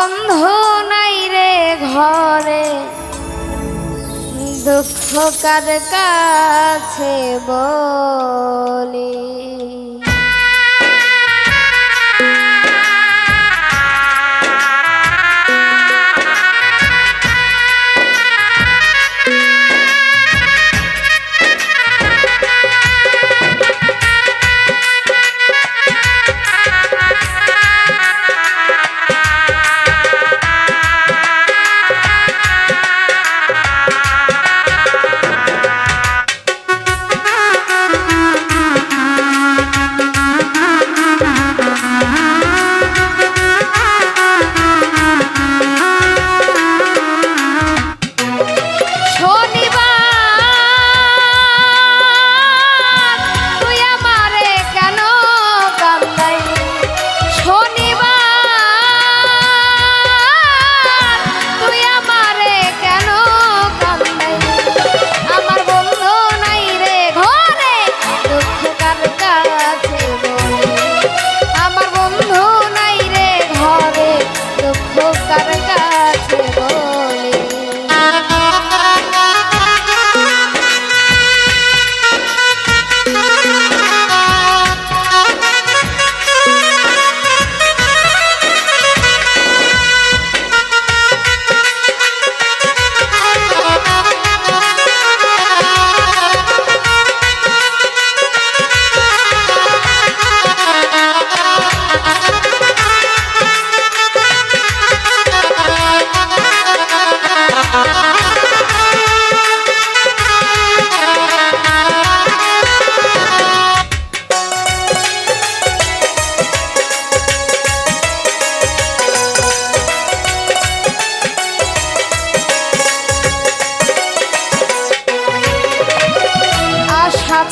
বন্ধু নাই রে ঘরে। দুঃখ কার কাছে বলি?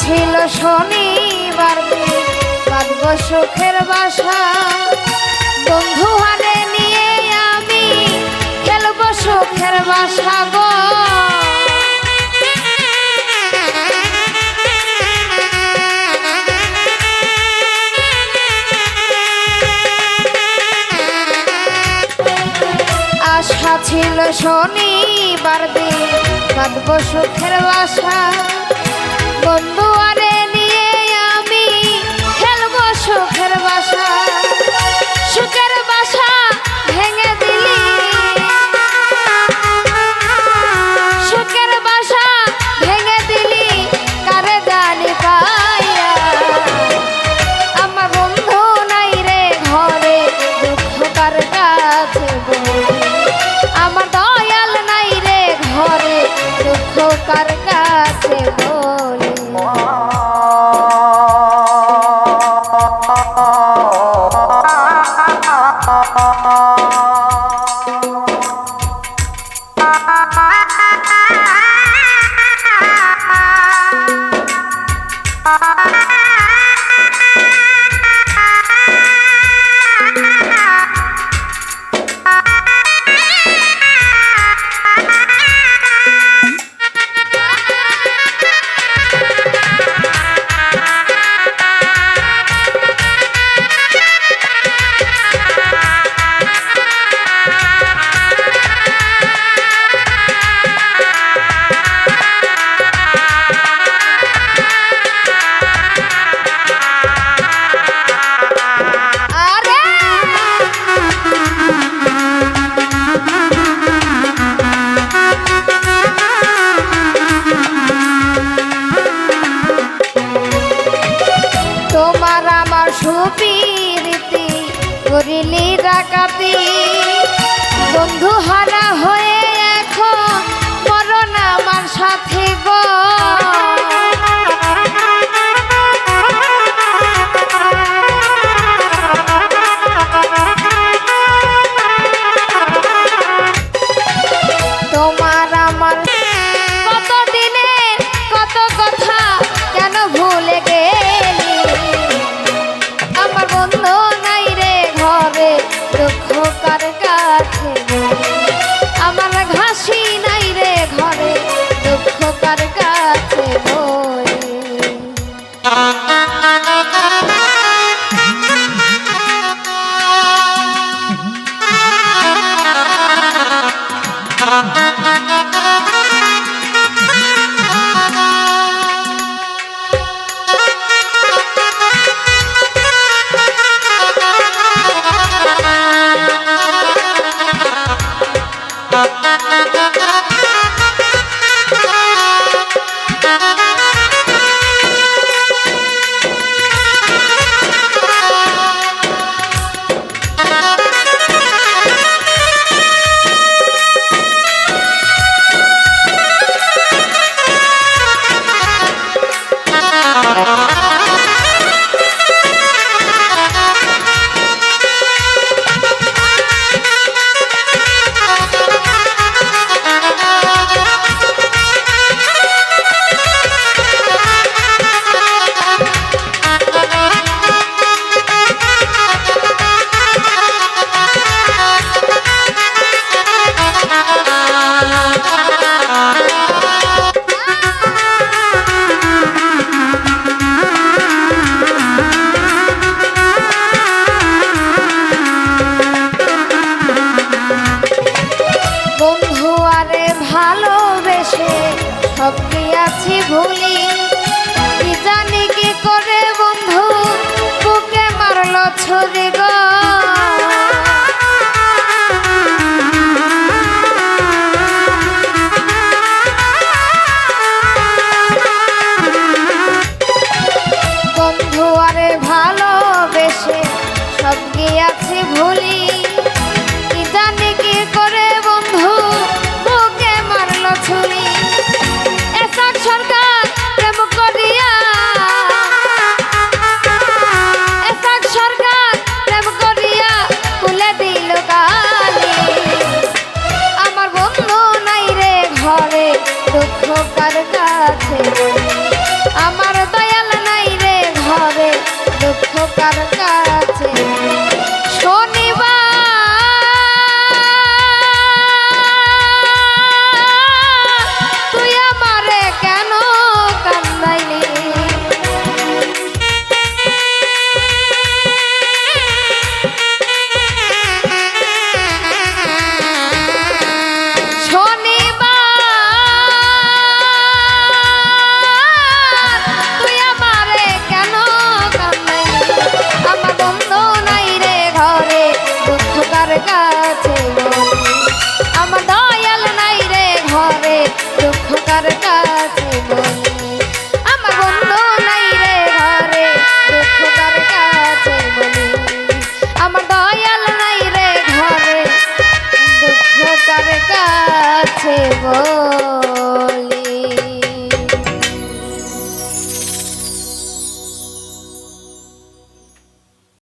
ছিল শনিবার বাঁধব সুখের বাসা। বন্ধু হারে নিয়ে আমি খেলব সুখের বাসা গো। ছিল শনিবার দিন কাঁদব সুখের বাসা। বন্ধু আরে Ha ha ha ha! করিলি রাকাপি বন্ধু হারা হয়ে দুঃখ সবকে আছি ভুলি। কি জানি কি করে বন্ধু বুকে মারল ছুরি গো।